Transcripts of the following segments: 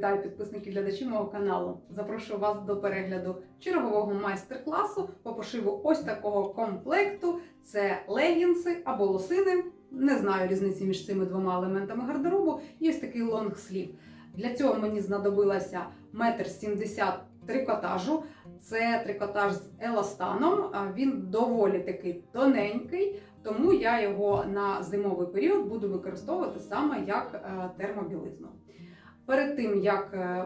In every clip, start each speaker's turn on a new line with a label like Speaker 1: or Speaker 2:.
Speaker 1: Вітаю підписників глядачів мого каналу. Запрошую вас до перегляду чергового майстер-класу по пошиву ось такого комплекту. Це легінси або лосини. Не знаю різниці між цими двома елементами гардеробу. І ось такий лонгслів. Для цього мені знадобилося метр сімдесят трикотажу. Це трикотаж з еластаном. Він доволі такий тоненький, тому я його на зимовий період буду використовувати саме як е, термобілизну. Перед тим як е,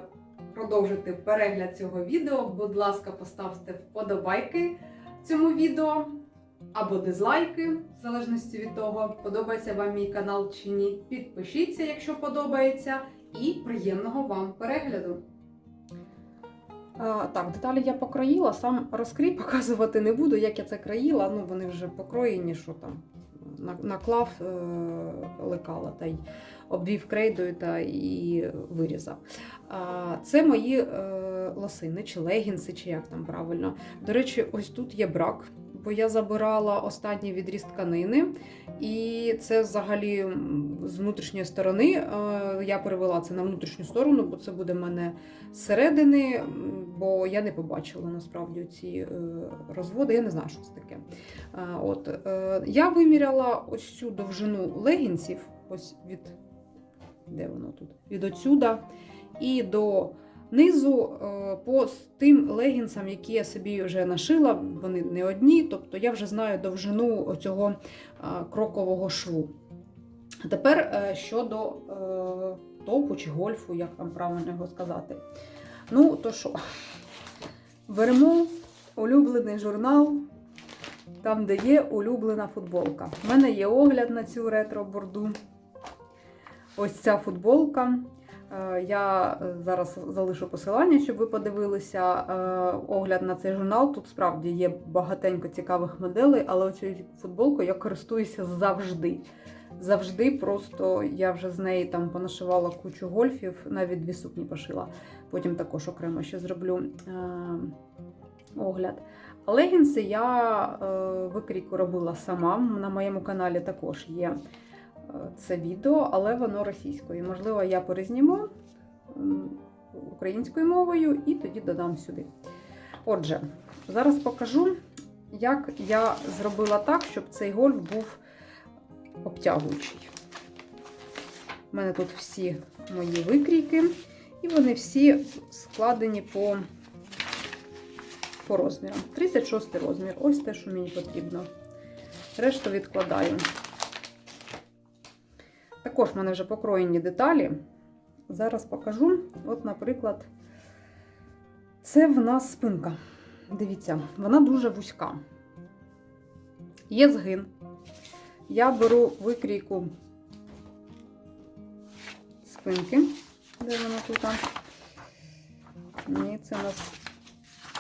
Speaker 1: продовжити перегляд цього відео, будь ласка, поставте вподобайки цьому відео або дизлайки, в залежності від того, подобається вам мій канал чи ні. Підпишіться, якщо подобається, і приємного вам перегляду! Так, деталі я покроїла, сам розкрій показувати не буду, як я це країла. Ну, вони вже покроєні, що там наклав е- лекала та й обвів крейдою та і вирізав. Це мої е- лосини, чи легінси, чи як там правильно. До речі, ось тут є брак, бо я забирала останній відріз тканини, і це взагалі з внутрішньої сторони. е, Я перевела це на внутрішню сторону, бо це буде в мене зсередини, бо я не побачила насправді ці е, розводи. Я не знаю, що це таке. От е, я виміряла ось цю довжину легінсів, ось від де воно тут? Від отсюда і до низу е, по тим легінсам, які я собі вже нашила. Вони не одні, тобто я вже знаю довжину цього крокового шву. Тепер щодо топу чи гольфу, як там правильно його сказати. Ну, то що, беремо улюблений журнал, там, де є улюблена футболка. У мене є огляд на цю ретро-борду. Ось ця футболка. Е, Я зараз залишу посилання, щоб ви подивилися е, огляд на цей журнал. Тут справді є багатенько цікавих моделей, але оцю футболку я користуюся завжди. Завжди просто я вже з неї там понашивала кучу гольфів, навіть дві сукні пошила. Потім також окремо ще зроблю е, огляд. Легінси я е, викрійку робила сама. На моєму каналі також є е, це відео, але воно російською. Можливо, я перезніму українською мовою і тоді додам сюди. Отже, зараз покажу, як я зробила так, щоб цей гольф був обтягуючий. У мене тут всі мої викрійки, і вони всі складені по, по розмірам. 36 розмір. Ось те, що мені потрібно. Решту відкладаю. Також в мене вже покроєні деталі. Зараз покажу. От, наприклад, це в нас спинка. Дивіться, вона дуже вузька. Є згин. Я беру викрійку спинки. Де вона тут? Ні, це у нас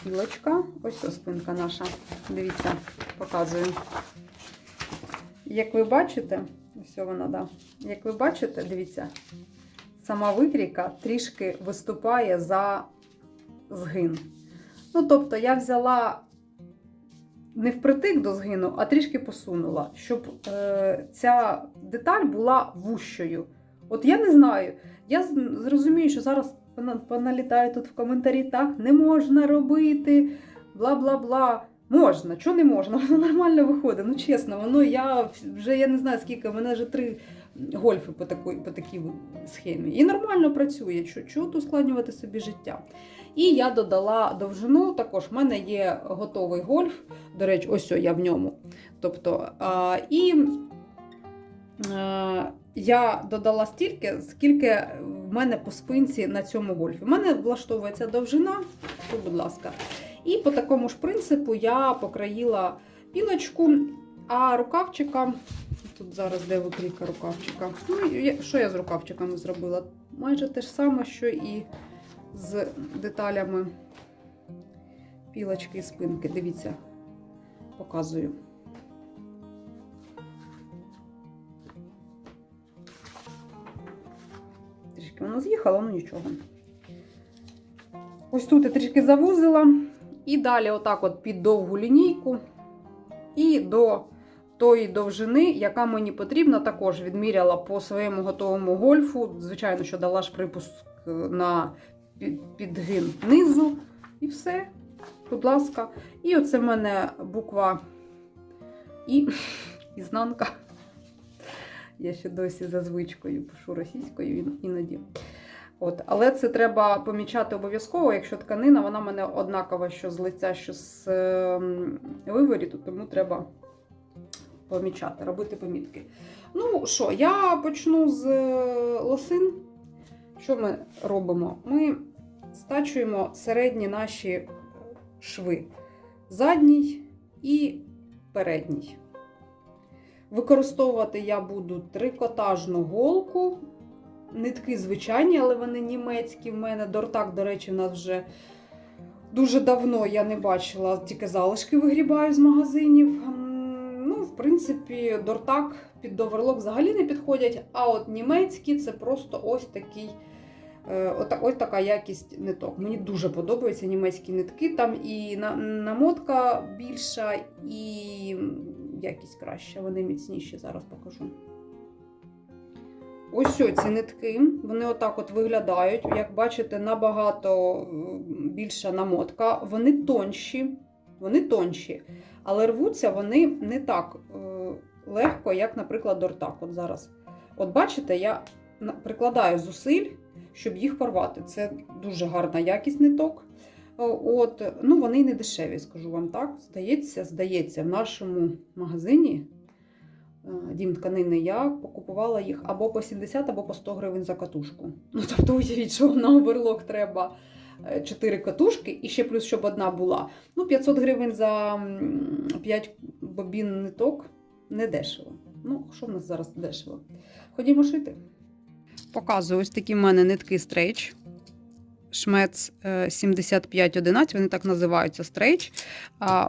Speaker 1: пілочка. Ось ось спинка наша. Дивіться, показую. Як ви бачите, ось вона, да. Як ви бачите, дивіться, сама викрійка трішки виступає за згин. Ну, тобто, я взяла не впритик до згину, а трішки посунула, щоб е, ця деталь була вущою. От я не знаю. Я зрозумію, що зараз пона- поналітаю тут в коментарі, так, не можна робити, бла бла бла. Можна, чого не можна? Воно нормально виходить. Ну чесно, воно я вже я не знаю скільки, в мене вже три гольфи по такій, по такій схемі. І нормально працює. Чого тут ускладнювати собі життя? І я додала довжину. Також в мене є готовий гольф. До речі, ось о, я в ньому. Тобто, а, і а, я додала стільки, скільки в мене по спинці на цьому гольфі. У мене влаштовується довжина, то, будь ласка. І по такому ж принципу я покроїла пілочку, а рукавчика. Тут зараз де викрійка рукавчика. Ну, я- що я з рукавчиками зробила? Майже те ж саме, що і з деталями пілочки і спинки. Дивіться, показую. Трішки воно з'їхало, ну нічого. Ось тут я трішки завузила. І далі, отак, от під довгу лінійку, і до тої довжини, яка мені потрібна, також відміряла по своєму готовому гольфу. Звичайно, що дала ж припуск е, на під- підгин низу. І все. Будь ласка. І оце в мене буква І, ізнанка. Я ще досі за звичкою пишу російською іноді. От, але це треба помічати обов'язково, якщо тканина, вона в мене однакова, що з лиця, що з ем, виворіту, тому треба помічати, робити помітки. Ну що, я почну з е, лосин. Що ми робимо? Ми стачуємо середні наші шви, задній і передній. Використовувати я буду трикотажну голку. Нитки звичайні, але вони німецькі. В мене дортак, до речі, в нас вже дуже давно я не бачила, тільки залишки вигрібаю з магазинів. Ну, в принципі, дортак під доверлок взагалі не підходять. А от німецькі це просто ось такий. е, Ось така якість ниток. Мені дуже подобаються німецькі нитки. Там і намотка більша, і якість краща. Вони міцніші. Зараз покажу. Ось ці нитки, вони отак от виглядають. Як бачите, набагато більша намотка. Вони тонші, вони тонші, але рвуться вони не так е, легко, як, наприклад, дортак. От зараз. От бачите, я прикладаю зусиль, щоб їх порвати. Це дуже гарна якість ниток. Е, От, ну, вони не дешеві, скажу вам так. Здається, здається, в нашому магазині е, дім тканини я покупувала їх або по 70, або по 100 гривень за катушку. Ну, тобто, уявіть, що на оверлок треба 4 катушки і ще плюс, щоб одна була. Ну, 500 гривень за 5 бобін ниток не дешево. Ну, що в нас зараз дешево? Ходімо шити. Показую ось такі в мене нитки стрейч. Шмец е, 7511, вони так називаються стрейч.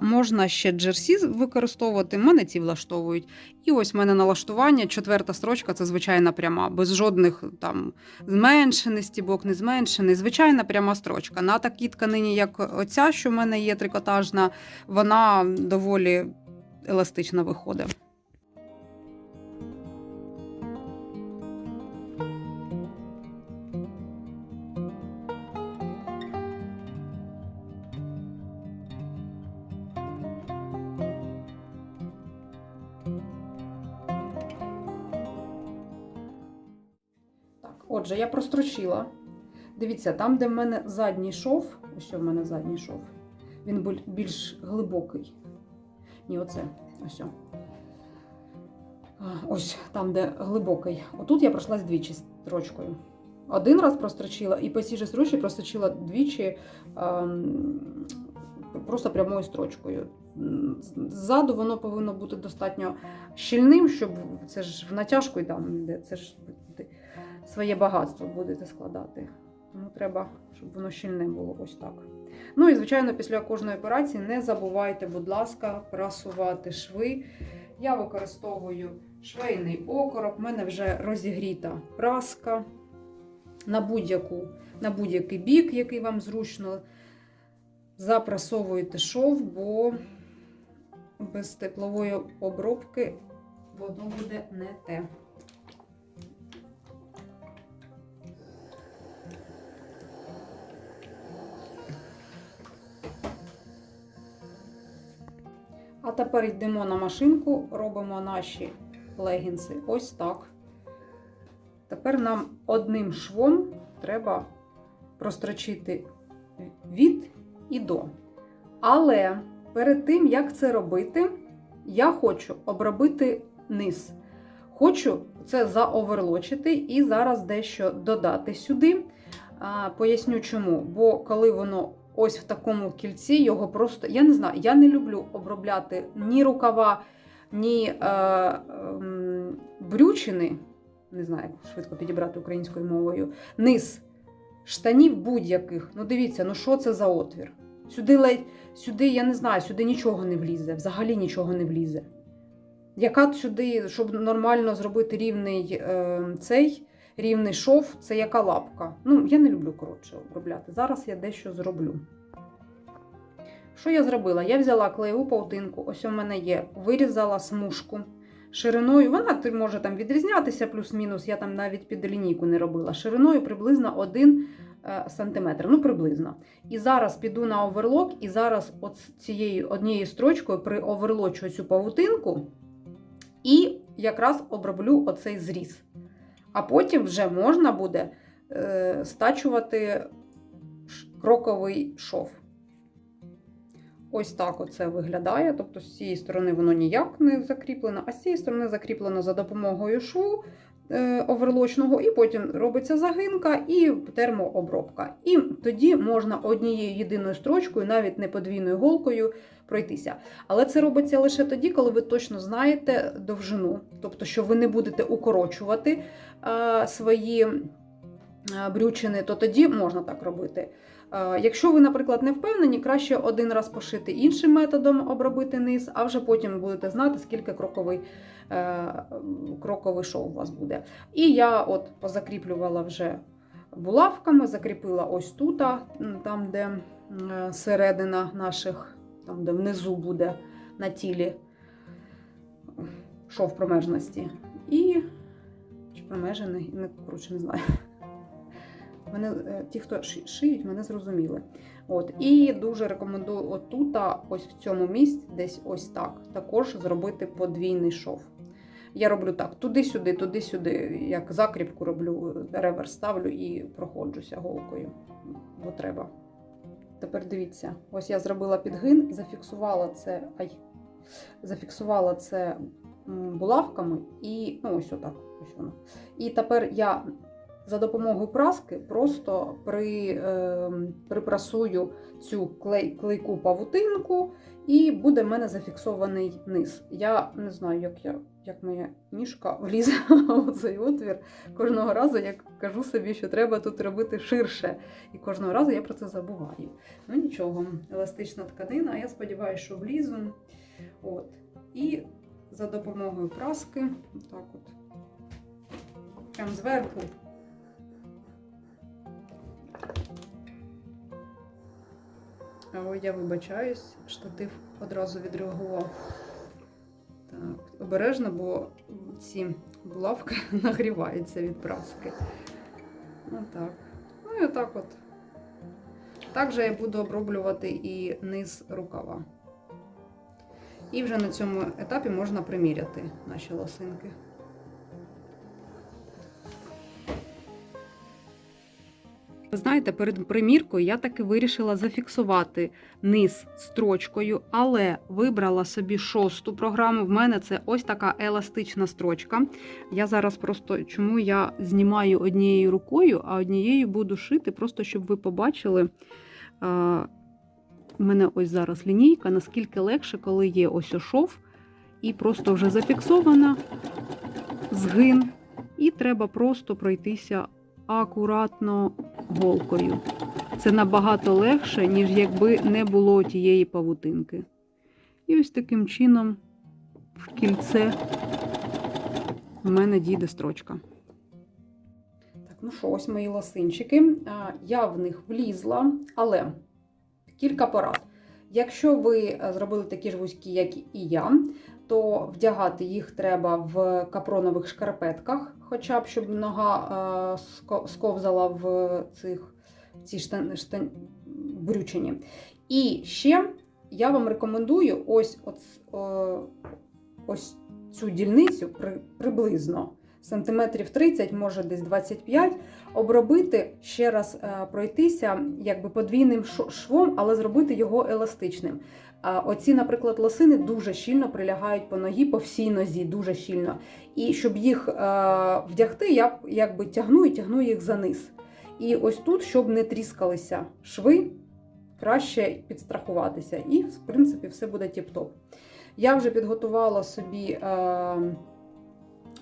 Speaker 1: Можна ще джерсі використовувати, мене ці влаштовують. І ось в мене налаштування, четверта строчка це звичайна пряма, без жодних там зменшений стібок, не зменшений. Звичайна пряма строчка. На такій тканині, як оця, що в мене є трикотажна, вона доволі еластично виходить. Отже, я прострочила. Дивіться, там, де в мене задній шов, ось в мене задній шов, він більш глибокий. Ні, оце. Ось. Ось там, де глибокий. Отут я пройшлась двічі строчкою. Один раз прострочила, і по цій же строчці прострочила двічі ем, просто прямою строчкою. Ззаду воно повинно бути достатньо щільним, щоб це ж в натяжку і там йде. Це ж своє багатство будете складати. Тому треба, щоб воно щільне було ось так. Ну і, звичайно, після кожної операції не забувайте, будь ласка, прасувати шви. Я використовую швейний окорок, в мене вже розігріта праска на будь-яку, на будь-який бік, який вам зручно. Запрасовуєте шов, бо без теплової обробки воно буде не те. Тепер йдемо на машинку, робимо наші легінси ось так. Тепер нам одним швом треба прострочити від і до. Але перед тим, як це робити, я хочу обробити низ. Хочу це заоверлочити і зараз дещо додати сюди. Поясню чому. Бо коли воно ось в такому кільці, його просто. Я не знаю, я не люблю обробляти ні рукава, ні е, ем, брючини. Не знаю, як швидко підібрати українською мовою. Низ штанів будь-яких. Ну, дивіться, ну що це за отвір? Сюди ледь, сюди, я не знаю, сюди нічого не влізе, взагалі нічого не влізе. Яка сюди, щоб нормально зробити рівний е, цей рівний шов, це яка лапка. Ну, я не люблю коротше обробляти. Зараз я дещо зроблю. Що я зробила? Я взяла клеєву паутинку, ось у мене є, вирізала смужку шириною, вона може там відрізнятися плюс-мінус, я там навіть під лінійку не робила. Шириною приблизно 1 е, сантиметр, ну приблизно. І зараз піду на оверлок, і зараз от цією однією строчкою приоверлочу цю павутинку і якраз оброблю оцей зріз. А потім вже можна буде е, стачувати кроковий шов. Ось так оце виглядає. Тобто з цієї сторони воно ніяк не закріплено, а з цієї сторони закріплено за допомогою шву оверлочного, і потім робиться загинка і термообробка. І тоді можна однією єдиною строчкою, навіть не подвійною голкою, пройтися. Але це робиться лише тоді, коли ви точно знаєте довжину, тобто, що ви не будете укорочувати е, свої е, брючини, то тоді можна так робити. Е, Якщо ви, наприклад, не впевнені, краще один раз пошити іншим методом обробити низ, а вже потім будете знати, скільки кроковий, е, кроковий шов у вас буде. І я от позакріплювала вже булавками, закріпила ось тут, там, де середина наших, там, де внизу буде на тілі шов промежності. І чи промежений, не коротше, не знаю. Мене, е, ті, хто шиють, мене зрозуміли. От. І дуже рекомендую отут, ось в цьому місці, десь ось так, також зробити подвійний шов. Я роблю так: туди-сюди, туди-сюди, як закріпку роблю, реверс ставлю і проходжуся голкою, бо треба. Тепер дивіться, ось я зробила підгин, зафіксувала це, ай, зафіксувала це булавками і ну, ось отак. Ось воно. І тепер я за допомогою праски просто при, е, припрасую цю клей, клейку павутинку, і буде в мене зафіксований низ. Я не знаю, як я, як моя ніжка влізе у цей отвір. Кожного разу я кажу собі, що треба тут робити ширше. І кожного разу я про це забуваю. Ну нічого, еластична тканина, я сподіваюся, що влізу. От. І за допомогою праски, так от, прям зверху. Ой, я вибачаюсь, штатив одразу відреагував. Так, обережно, бо ці булавки нагріваються від праски. Отак. Ну і отак от. Так же я буду оброблювати і низ рукава. І вже на цьому етапі можна приміряти наші лосинки. Ви знаєте, перед приміркою я таки вирішила зафіксувати низ строчкою, але вибрала собі шосту програму. В мене це ось така еластична строчка. Я зараз просто чому я знімаю однією рукою, а однією буду шити, просто щоб ви побачили. У мене ось зараз лінійка, наскільки легше, коли є ось ошов, і просто вже зафіксована згин, і треба просто пройтися акуратно голкою. Це набагато легше, ніж якби не було тієї павутинки. І ось таким чином в кільце в мене дійде строчка. Так, ну що, ось мої лосинчики. Я в них влізла, але кілька порад. Якщо ви е, зробили такі ж вузькі, як і я, то вдягати їх треба в капронових шкарпетках, хоча б щоб нога е, сковзала в цих в ці штан, штан, брючині. І ще я вам рекомендую ось, ось, ось цю дільницю при, приблизно сантиметрів 30, може десь 25, обробити ще раз е, пройтися якби подвійним швом, але зробити його еластичним. Оці, наприклад, лосини дуже щільно прилягають по ногі, по всій нозі, дуже щільно. І щоб їх е, вдягти, я якби тягну і тягну їх за низ. І ось тут, щоб не тріскалися шви, краще підстрахуватися. І, в принципі, все буде тіп-топ. Я вже підготувала собі, е,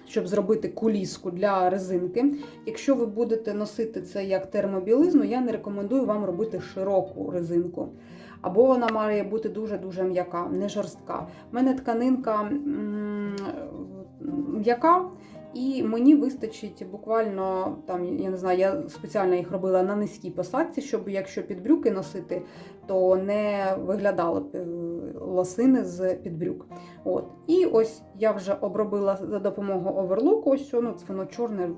Speaker 1: щоб зробити куліску для резинки. Якщо ви будете носити це як термобілизну, я не рекомендую вам робити широку резинку. Або вона має бути дуже-дуже м'яка, не жорстка. У мене тканинка м'яка, І мені вистачить буквально там, я не знаю, я спеціально їх робила на низькій посадці, щоб якщо під брюки носити, то не виглядали б, е, лосини з під брюк. От. І ось я вже обробила за допомогою оверлоку. Ось воно, воно чорне,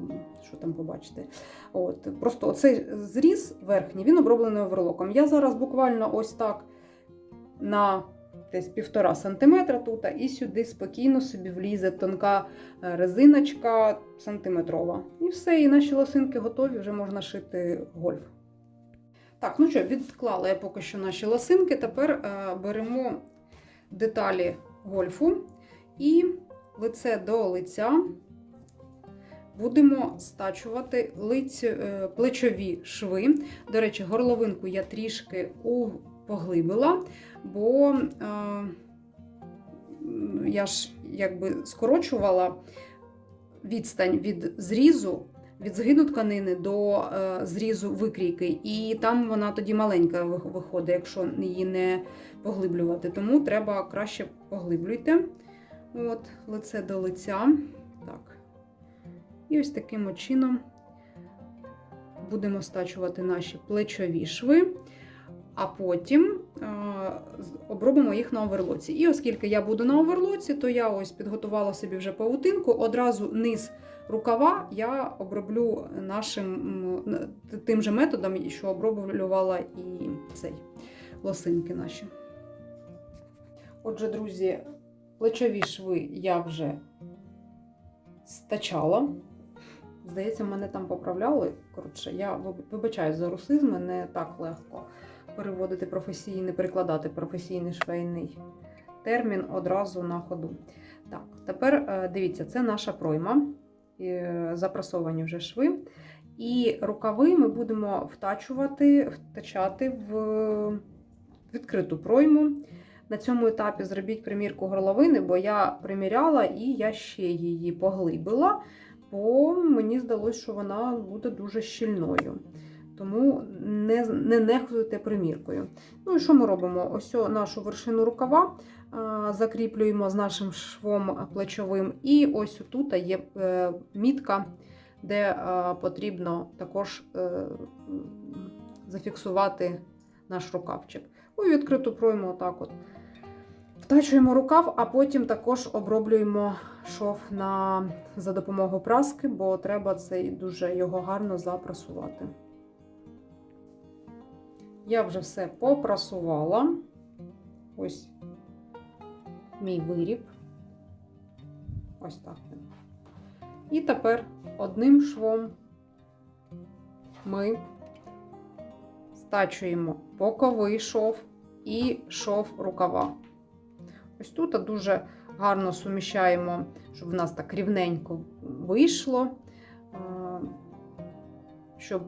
Speaker 1: що там побачите. От. Просто оцей зріз верхній, він оброблений оверлоком. Я зараз буквально ось так на десь півтора сантиметра тут, і сюди спокійно собі влізе тонка е, резиночка сантиметрова. І все, і наші лосинки готові, вже можна шити гольф. Так, ну що, відклала я поки що наші лосинки. Тепер е, беремо деталі гольфу і лице до лиця будемо стачувати лицю, е, плечові шви. До речі, горловинку я трішки у поглибила, бо е, я ж якби скорочувала відстань від зрізу, від згину тканини до е, зрізу викрійки, і там вона тоді маленька виходить, якщо її не поглиблювати. Тому треба краще поглиблюйте. От, лице до лиця. Так. І ось таким чином будемо стачувати наші плечові шви а потім е, обробимо їх на оверлоці. І оскільки я буду на оверлоці, то я ось підготувала собі вже павутинку. Одразу низ рукава я оброблю нашим тим же методом, що оброблювала і цей лосинки наші. Отже, друзі, плечові шви я вже стачала. Здається, мене там поправляли. Коротше, я вибачаю за русизми, не так легко переводити професійний, перекладати професійний швейний термін одразу на ходу. Так, тепер е, дивіться, це наша пройма, е, запрасовані вже шви. І рукави ми будемо втачувати, втачати в відкриту пройму. На цьому етапі зробіть примірку горловини, бо я приміряла і я ще її поглибила, бо мені здалося, що вона буде дуже щільною. Тому не, не нехтуйте приміркою. Ну і що ми робимо? Ось нашу вершину рукава закріплюємо з нашим швом плечовим. І ось тут є е, мітка, де потрібно також е, зафіксувати наш рукавчик. У відкриту пройму отак от. Втачуємо рукав, а потім також оброблюємо шов на, за допомогою праски, бо треба цей дуже його гарно запрасувати. Я вже все попрасувала. Ось мій виріб. Ось так. І тепер одним швом ми стачуємо боковий шов і шов рукава. Ось тут дуже гарно суміщаємо, щоб в нас так рівненько вийшло, щоб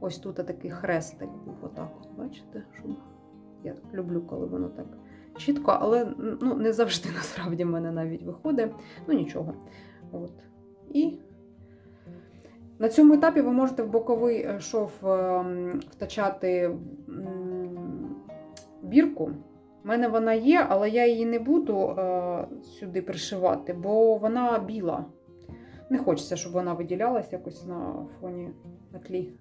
Speaker 1: ось тут такий хрестик був отак. От, бачите? Щоб... Я люблю, коли воно так чітко, але ну, не завжди насправді в мене навіть виходить. Ну нічого. От. І на цьому етапі ви можете в боковий е, шов ем, втачати бірку. У мене вона є, але я її не буду е, сюди пришивати, бо вона біла. Не хочеться, щоб вона виділялась якось на фоні на тлі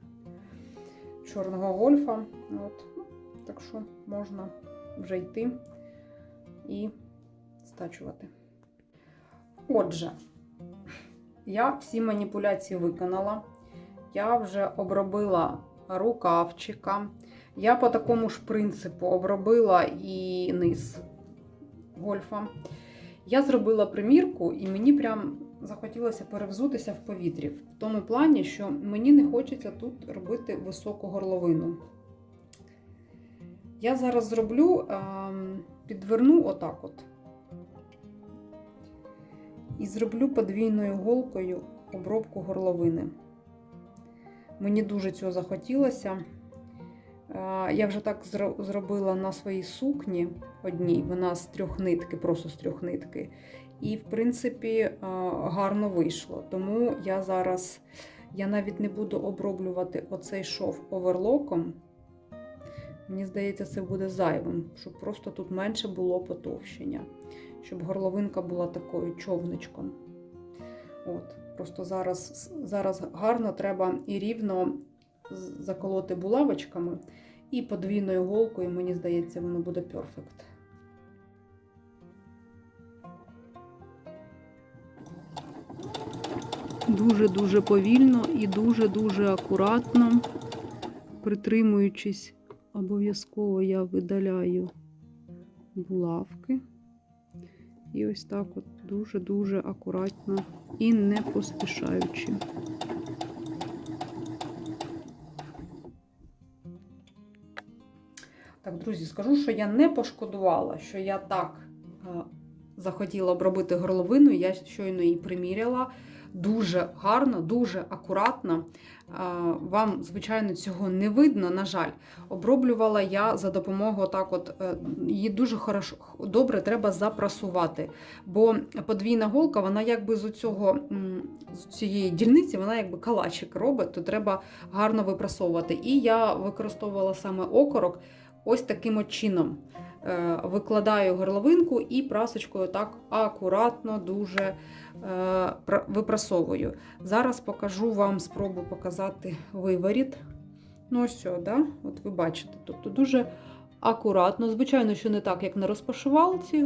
Speaker 1: чорного гольфа. От. Ну, Так що можна вже йти і стачувати. Отже, я всі маніпуляції виконала. Я вже обробила рукавчика. Я по такому ж принципу обробила і низ гольфа. Я зробила примірку, і мені прям захотілося перевзутися в повітрі. В тому плані, що мені не хочеться тут робити високу горловину. Я зараз зроблю, ем, підверну отак от. І зроблю подвійною голкою обробку горловини. Мені дуже цього захотілося. Е, Я вже так зробила на своїй сукні одній, вона з трьох нитки, просто з трьох нитки. І, в принципі, е, гарно вийшло. Тому я зараз я навіть не буду оброблювати оцей шов оверлоком. Мені здається, це буде зайвим, щоб просто тут менше було потовщення, щоб горловинка була такою човничком. От. Просто зараз, зараз гарно треба і рівно заколоти булавочками і подвійною голкою, мені здається, воно буде перфект. Дуже-дуже повільно і дуже-дуже акуратно, притримуючись, обов'язково я видаляю булавки. І ось так от дуже-дуже акуратно і не поспішаючи. Так, друзі, скажу, що я не пошкодувала, що я так е, захотіла обробити горловину. Я щойно її приміряла. Дуже гарно, дуже акуратно. Е, Вам, звичайно, цього не видно, на жаль. Оброблювала я за допомогою так, от е, її дуже хорошо, добре треба запрасувати. Бо подвійна голка, вона якби з цього з цієї дільниці, вона якби калачик робить, то треба гарно випрасовувати. І я використовувала саме окорок ось таким чином. Е, Викладаю горловинку і прасочкою так акуратно, дуже е, випрасовую. Зараз покажу вам, спробую показати виворіт. Ну, ось, все, да? от ви бачите. Тобто дуже акуратно. Звичайно, що не так, як на розпашивалці.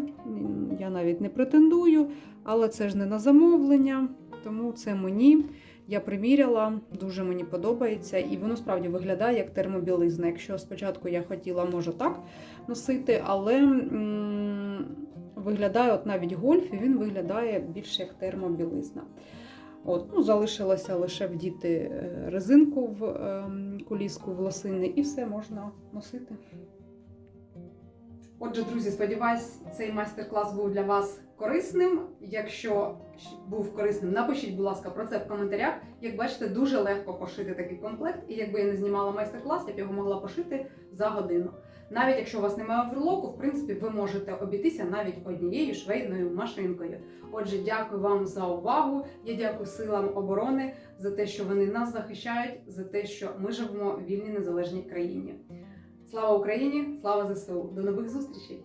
Speaker 1: Я навіть не претендую, але це ж не на замовлення, тому це мені. Я приміряла, дуже мені подобається, і воно справді виглядає як термобілизна. Якщо спочатку я хотіла, може так носити, але м, виглядає, от навіть гольф, і він виглядає більше як термобілизна. От, ну, залишилося лише вдіти е, резинку в ем, куліску в лосини, і все можна носити. Отже, друзі, сподіваюсь, цей майстер-клас був для вас корисним. Якщо був корисним, напишіть, будь ласка, про це в коментарях. Як бачите, дуже легко пошити такий комплект, і якби я не знімала майстер-клас, я б його могла пошити за годину. Навіть якщо у вас немає оверлоку, в принципі, ви можете обійтися навіть однією швейною машинкою. Отже, дякую вам за увагу. Я дякую силам оборони за те, що вони нас захищають, за те, що ми живемо в вільній незалежній країні. Слава Україні! Слава ЗСУ! До нових зустрічей!